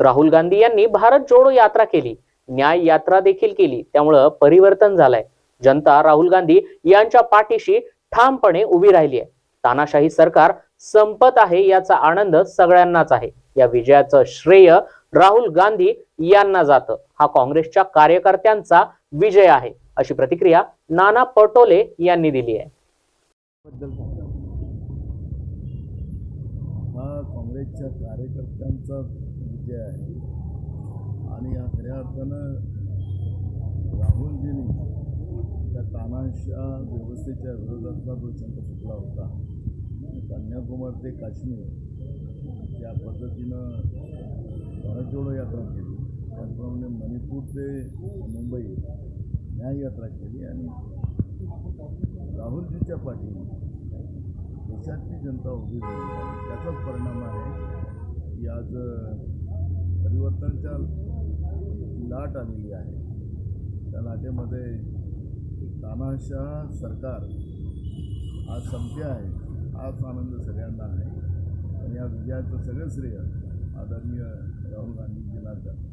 राहुल गांधी यांनी भारत जोडो यात्रा केली. न्याय यात्रा देखील केली. त्यामुळं परिवर्तन झालंय. जनता राहुल गांधी यांच्या पाठीशी ठामपणे उभी राहिली आहे. तानाशाही सरकार संपत आहे याचा आनंद सगळ्यांनाच आहे. या विजयाचं श्रेय राहुल गांधी यांना जातं. हा काँग्रेसच्या कार्यकर्त्यांचा विजय आहे. अशी प्रतिक्रिया नाना पटोले यांनी दिली आहे. हा काँग्रेसच्या कार्यकर्त्यांचा विजय आहे. आणि या खऱ्या अर्थानं राहुलजींनी त्या तानाशा व्यवस्थेच्या विरोधातला जो संत फुटला होता. कन्याकुमार ते काश्मीर या पद्धतीनं भारत जोडो यात्रा केली. त्याचप्रमाणे मणिपूर ते मुंबई न्याय यात्रा केली. आणि राहुलजीच्या पाठीने देशातली जनता उभी झाली त्याचाच परिणाम आहे की आज परिवर्तनाच्या लाट आलेली आहे. त्या लाटेमध्ये तानाशाह सरकार आज संपते आहे. हाच आनंद सगळ्यांना आहे. आणि या विजयाचं सगळं श्रेय आदरणीय राहुल गांधीजींना जातं